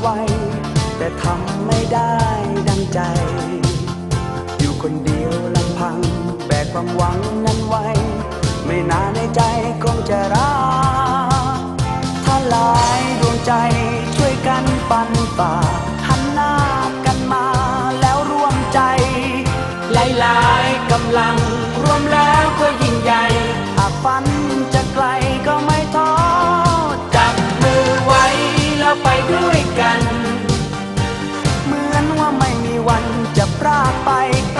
ไว้ แต่ทำไม่ได้ดังใจ อยู่คนเดียวลำพัง แบกความหวังนั้นไว้ ไม่นานในใจคงจะรักถ้าหลายดวงใจช่วยกันปันป่า พ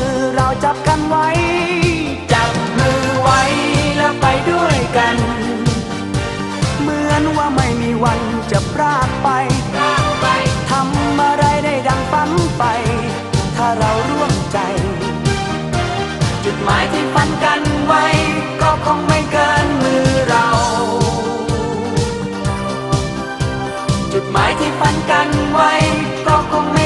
ื หมายที่ฝันกันไว้ ก็คงไม่เกินมือเรา จุดหมายที่ฝันกันไว้ ก็คง